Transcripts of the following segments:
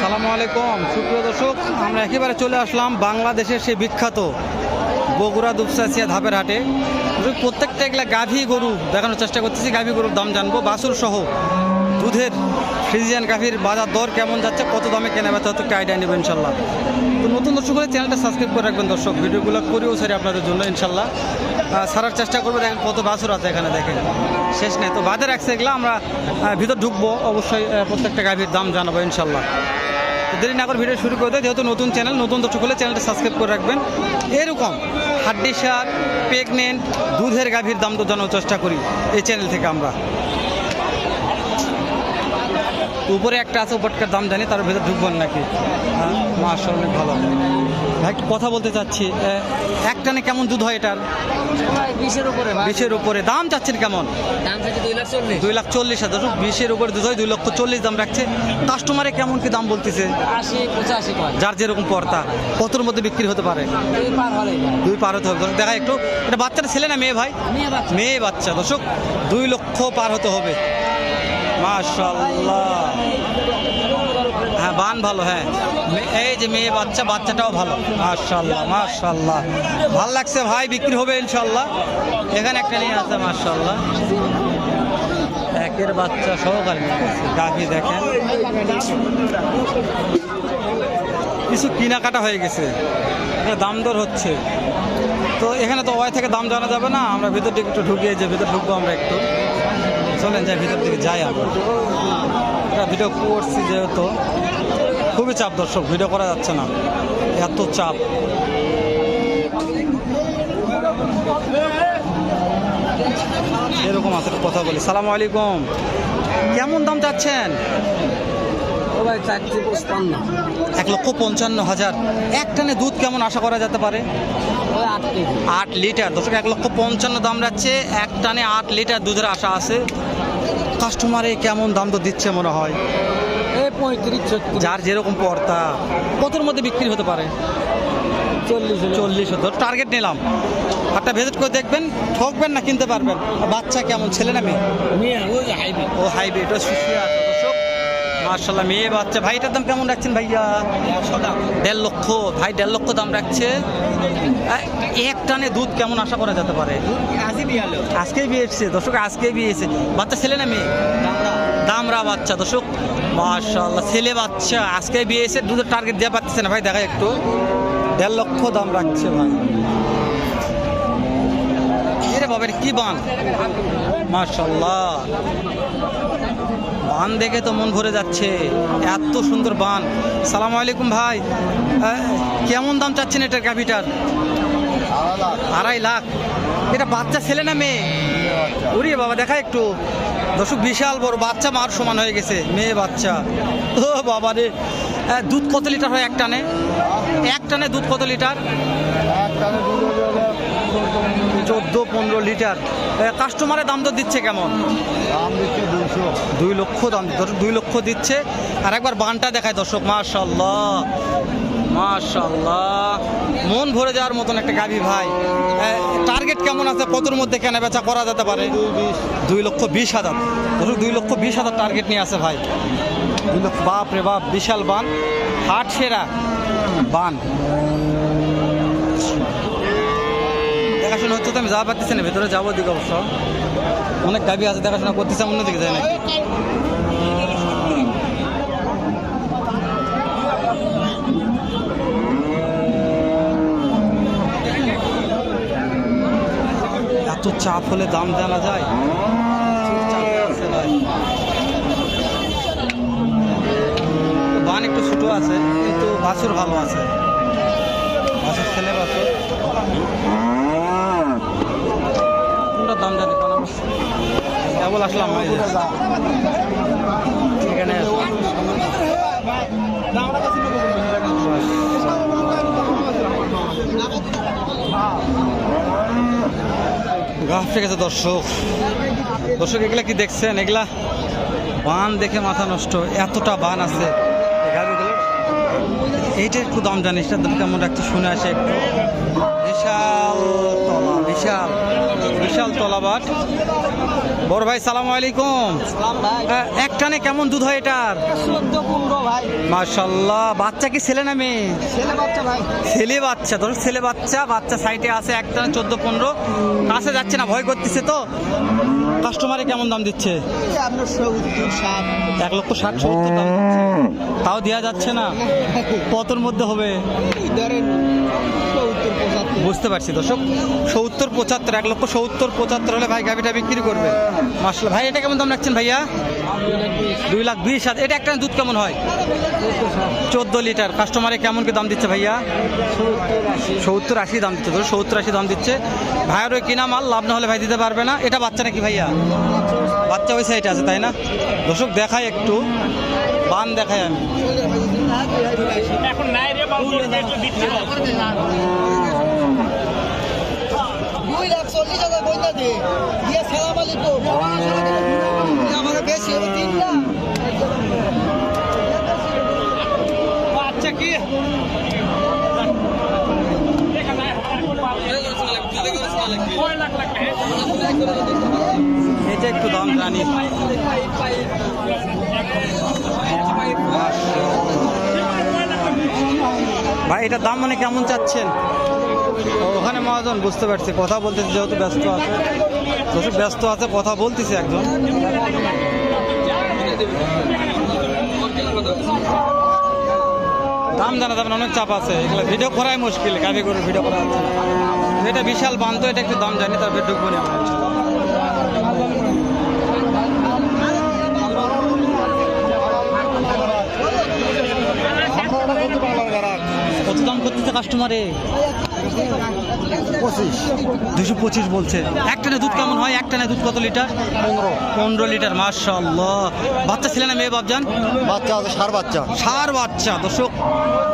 আসসালামু আলাইকুম। সুপ্রিয় দর্শক, আমরা একেবারে চলে আসলাম বাংলাদেশের সেই বিখ্যাত বগুড়া দুপসাসিয়া ধাপের হাটে। প্রত্যেকটা এগুলা গাভী গরু দেখানোর চেষ্টা করতেছি। গাভী গরুর দাম জানব। বাসুর সহ দুধের ফ্রিজিয়ান গাভীর বাজার দর কেমন যাচ্ছে? কত দামে কেনা বেচা হচ্ছে একটা আইডিয়া নেবেন ইনশাল্লাহ। তো নতুন দর্শক হলে চ্যানেলটা সাবস্ক্রাইব করে রাখবেন দর্শক। ভিডিওগুলো করেও সারি আপনাদের জন্য ইনশাল্লাহ। সারার চেষ্টা করব। দেখেন কত বাছুর আছে এখানে, দেখেন। শেষ নেই। তো বাজার রাখছে এগুলো। আমরা ভিতর ঢুকবো। অবশ্যই প্রত্যেকটা গাভীর দাম জানাব ইনশাল্লাহ। দেরি না করে ভিডিও শুরু করে দেয় যেহেতু নতুন চ্যানেল নতুন দর্শক হলে চ্যানেলটা সাবস্ক্রাইব করে রাখবেন। এরকম হাড্ডি সার প্রেগনেন্ট দুধের গাভীর দাম তো জানার চেষ্টা করি এই চ্যানেল থেকে আমরা। উপরে একটা আছে উপরটার দাম জানি তার ভেতর ঢুকবেন নাকি? মার্শাল অনেক ভালো। ভাই একটু কথা বলতে চাচ্ছি? এক টানে কেমন দুধ হয় এটার? বিশের উপরে বিশের উপরে। দাম চাচ্ছেন কেমন? দুই লাখ চল্লিশ। হাজার। বিশের উপরে দুধ হয় দুই লক্ষ চল্লিশ দাম রাখছে। কাস্টমারে কেমন কি দাম বলতেছে? যার যেরকম পর্তা কতর মধ্যে বিক্রি হতে পারে? দুই পার হতে হবে। দেখা একটু। এটা বাচ্চাটা ছেলে না মেয়ে ভাই? মেয়ে বাচ্চা। মেয়ে বাচ্চা। দর্শক দুই লক্ষ পার হতে হবে। মাশাল্লাহ হ্যাঁ বান ভালো হ্যাঁ। এই যে মেয়ে বাচ্চা, বাচ্চাটাও ভালো। মাশাল্লাহ মাশাল্লাহ ভালো লাগছে ভাই, বিক্রি হবে ইনশাল্লাহ এখানে একটা নিয়ে আছে মাশাল্লাহ একের বাচ্চা সহকারে। গাভী দেখেন। কিছু কেনাকাটা হয়ে গেছে। দাম দর হচ্ছে। তো এখানে তো ওয়াই থেকে দাম জানা যাবে না। আমরা ভিতর দিকে একটু ঢুকিয়ে যে ভিতর ঢুকবো আমরা একটু। চলেন যাই, ভিতর দিকে যাই আমরা। ভিডিও করছি যেহেতু। খুবই চাপ দর্শক ভিডিও করা যাচ্ছে না। এত চাপ। এরকম আছে কথা বলি। সালাম আলাইকুম। কেমন দাম চাচ্ছেন? এক লক্ষ পঞ্চান্ন হাজার। এক টানে দুধ কেমন আশা করা যেতে পারে? ওই আট লিটার। দর্শক এক লক্ষ পঞ্চান্ন দাম যাচ্ছে। এক টানে আট লিটার দুধের আশা আছে। কাস্টমারে কেমন দাম তো দিচ্ছে মনে হয়? পঁয়ত্রিশ ছত্রিশ। যার যেরকম পর্তা কতর মধ্যে বিক্রি হতে পারে? চল্লিশ চল্লিশ ধর টার্গেট নিলাম। একটা ভিজিট করে দেখবেন ঠকবেন না কিনতে পারবেন। বাচ্চা কেমন? ছেলে না মেয়ে? ও হাইবে এটা শুষিয়ে আছে দর্শক। মার্শাল্লাহ মেয়ে বাচ্চা। ভাই এটার দাম কেমন রাখছেন ভাইয়া? দেড় লক্ষ। ভাই দেড় লক্ষ দাম রাখছে। এক টানে দুধ কেমন আশা করা যেতে পারে? আশি বিয়ালো আজকেই বিয়ে এসছে। দর্শক আজকেই বিয়ে এসেছে। বাচ্চা ছেলে না মেয়ে? দামরা বাচ্চা তো দর্শক। মার্শাল্লাহ ছেলে বাচ্চা। আজকে বিয়ে এসে দুধের টার্গেট দেওয়া পাচ্ছে না। ভাই, দেখা একটু। দেড় লক্ষ দাম রাখছে, ভাই। কি বান? বান দেখে তো মন ভরে যাচ্ছে। সুন্দর বান। সালাম আলাইকুম, ভাই। কেমন দাম চাচ্ছেন আড়াই লাখ। এটা বাচ্চা ছেলে না মেয়ে? উড়িয়ে বাবা, দেখা একটু। দর্শক, বিশাল বড় বাচ্চা মার সমান হয়ে গেছে, মেয়ে বাচ্চা। ও বাবা রে। দুধ কত লিটার হয় এক টানে? এক টানে দুধ কত লিটার? চোদ্দ, পনেরো লিটার। কাস্টমারের দাম তো দিচ্ছে কেমন? দুই লক্ষ দাম দুই লক্ষ দিচ্ছে। আর একবার বানটা দেখায় দর্শক মাশাল্লাহ মাশাল্লাহ মন ভরে যাওয়ার মতন একটা গাভি ভাই। টার্গেট কেমন আছে? কতর মধ্যে কেনা বেচা করা যেতে পারে? দুই লক্ষ বিশ হাজার। দুই লক্ষ বিশ হাজার টার্গেট নিয়ে আছে ভাই। দুই লক্ষ, বাপ রে বাপ, বিশাল বান। হাট সেরা বান। দেখাশোনা হচ্ছে তো, আমি যাওয়া পারতেছি না, ভেতরে যাব দিকে অবশ্য। অনেক গাভি আছে, দেখাশোনা করতেছে, অন্যদিকে যায় নাকি? এত চাপ হলে দাম জানা যায়? বান একটু ছোট আছে, কিন্তু বাছুর ভালো আছে। বাছুর ছেলে বাছুর। কোনটার দাম জানি আসলাম। গাছ আছে দর্শক। দর্শক, এগুলা কি দেখছেন? এগুলা বান দেখে মাথা নষ্ট। এতটা বান আছে। এইটা একটু দাম জানিস সেটার কেমন একটু শুনে আসে একটু। বিশাল তলা, বিশাল। বিশাল তলাবাট বড় ভাই সালাম আলাইকুম। এক টানে কেমন দুধ হয় এটার? চোদ্দ মাশাল্লাহ বাচ্চা কি ছেলে না মেয়ে? ছেলে বাচ্চা ধরো ছেলে বাচ্চা বাচ্চা সাইডে আছে এক টানে চোদ্দ পনেরো। কাছে যাচ্ছে না ভয় করতেছে তো। কাস্টমারে কেমন দাম দিচ্ছে? আপনার এক লক্ষ ষাট সত্তর দাম তাও দেওয়া যাচ্ছে না। কতর মধ্যে হবে? বুঝতে পারছি দর্শক। সত্তর পঁচাত্তর, এক লক্ষ সত্তর পঁচাত্তর হলে ভাই গাভিটা বিক্রি করবে। মাসলা ভাই, এটা কেমন দাম রাখছেন ভাইয়া? দুই লাখ বিশ হাজার এটা একটা দুধ কেমন হয়? চোদ্দ লিটার। কাস্টমারে কেমন কি দাম দিচ্ছে ভাইয়া? সত্তর আশি দাম দিচ্ছে ধরো সত্তর আশি দাম দিচ্ছে। ভাইয়ের ওই কিনা মাল, লাভ না হলে ভাই দিতে পারবে না। এটা বাচ্চা নাকি ভাইয়া? বাচ্চা ওই সাইডে আছে, তাই না? দর্শক দেখায় একটু। বান দেখায় আমি। চল্লিশ হাজার বইটা দে। দিয়ে সালাম আলাইকুম আমার বেশি তিন লাখ বাচ্চা কি এটা একটু দাম জানি। ভাই এটার দাম মানে কেমন চাচ্ছেন? ওখানে মহাজন, বুঝতে পারছি। কথা বলতেছি, যেহেতু ব্যস্ত আছে। যেহেতু ব্যস্ত আছে, কথা বলতেছি একজন। দাম জানা যাবে অনেক চাপ আছে। এগুলো ভিডিও করাই মুশকিল গাভি করে ভিডিও করা যাচ্ছে না। এটা বিশাল বান্ধ এটা একটু দাম জানি তার ভিডিও করে আমরা কত দাম করতেছে কাস্টমারে পঁচিশ দুশো পঁচিশ বলছে। এক টানে দুধ কেমন হয়? এক টানে দুধ কত লিটার? পনেরো। পনেরো লিটার মার্শাল্লাহ বাচ্চা ছিল না মেয়ে বাবজান বাচ্চা আছে সার বাচ্চা। সার বাচ্চা দুশো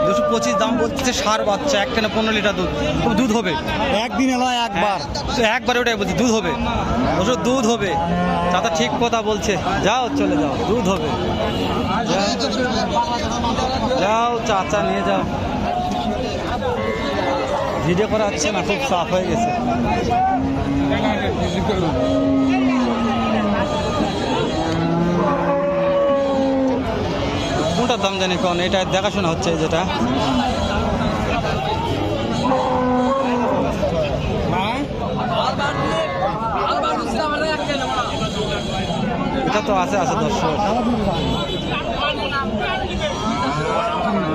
দুশো পঁচিশ দাম বলছে সার বাচ্চা এক টানে পনেরো লিটার দুধ। দুধ হবে? একদিনে নয় একবার। একবার ওটাই বলছি দুধ হবে? দর্শক দুধ হবে। চাচা ঠিক কথা বলছে। যাও চলে যাও দুধ হবে। যাও চাচা নিয়ে যাও। ভিডিও করা হচ্ছে না, খুব সাফ হয়ে গেছে। কোনটার দাম জানি কোন, এটা দেখাশোনা হচ্ছে যেটা। এটা তো আছে আছে দর্শক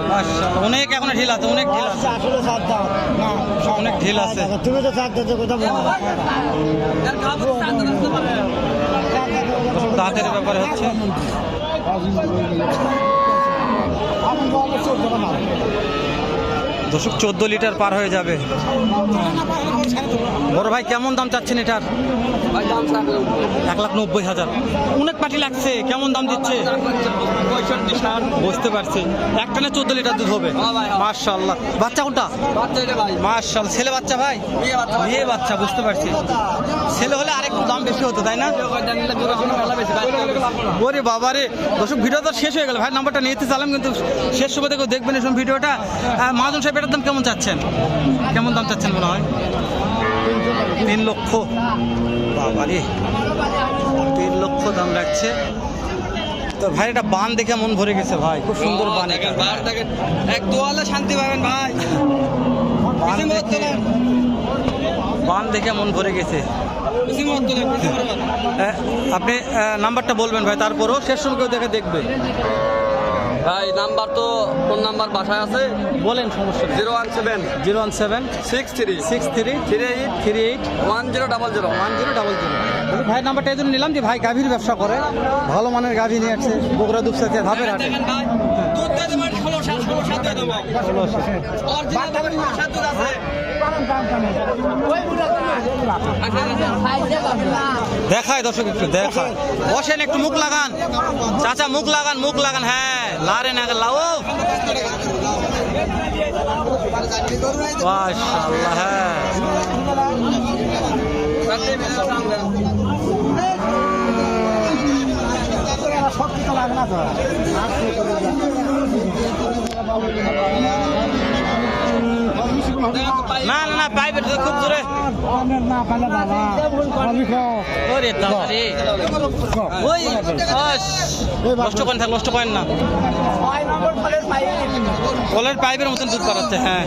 মাশাআল্লাহ, অনেক এখন ঢিল আছে অনেক ঢিল আছে আসলে সাত দাও না অনেক ঢিল আছে তুমি তো সাত দাও কথা বলো দাঁতের ব্যাপারে হচ্ছে দর্শক চোদ্দ লিটার পার হয়ে যাবে। বড় ভাই কেমন দাম চাচ্ছেন এটার? এক লাখ নব্বই হাজার। অনেক পাটি লাগছে কেমন দাম দিচ্ছে? বুঝতে পারছি। একটানে চোদ্দ লিটার দুধ হবে। মার্শাল্লাহ বাচ্চা কোনটা? মার্শাল ছেলে বাচ্চা ভাই? মেয়ে বাচ্চা বুঝতে পারছি। ছেলে হলে আরেকটু দাম বেশি হতো তাই না? ওরে বাবা রে। দর্শক ভিডিও তো শেষ হয়ে গেল। ভাই নাম্বারটা নিতে চালাম কিন্তু শেষ সময় থেকে দেখবেন এসব ভিডিওটা। আহ, মহাজন সাহেব এটার দাম কেমন চাচ্ছেন? কেমন দাম চাচ্ছেন মনে হয়? তিন লক্ষ। বাবা রে তিন লক্ষ দাম রাখছে। তো ভাই এটা বান দেখে মন ভরে গেছে ভাই। খুব সুন্দর বান এটা। এক দোয়ালে শান্তি পাবেন ভাই। বান দেখে মন ভরে গেছে। হ্যাঁ, আপনি নাম্বারটা বলবেন ভাই তারপরও শেষ সময় কেউ দেখে দেখবে। ভাই নাম্বার তো ফোন নাম্বার বাসায় আছে। বলেন সমস্যা zero one seven. Zero one seven. Six three. Six three. Three eight. Three eight one zero double zero. One zero double zero. ভাই নাম্বারটা এই জন্য নিলাম যে ভাই গাভীর ব্যবসা করে। ভালো মানের গাভী নিয়ে আসছে বগুড়া দুপসাতে ধাপের হাটে। ভাই দুধ দিয়ে দেবেন দেখায় দর্শক একটু, দেখায়। বসেন, একটু মুখ লাগান। চাচা, মুখ লাগান মুখ লাগান। হ্যাঁ লারে না লাও। হ্যাঁ। না না না না পাইপের তো খুব জোরে ওরে দাদারে ওই আস, নষ্ট করেন থাক নষ্ট করেন না। কলের পাইপের মতন দুধ করাচ্ছে হ্যাঁ।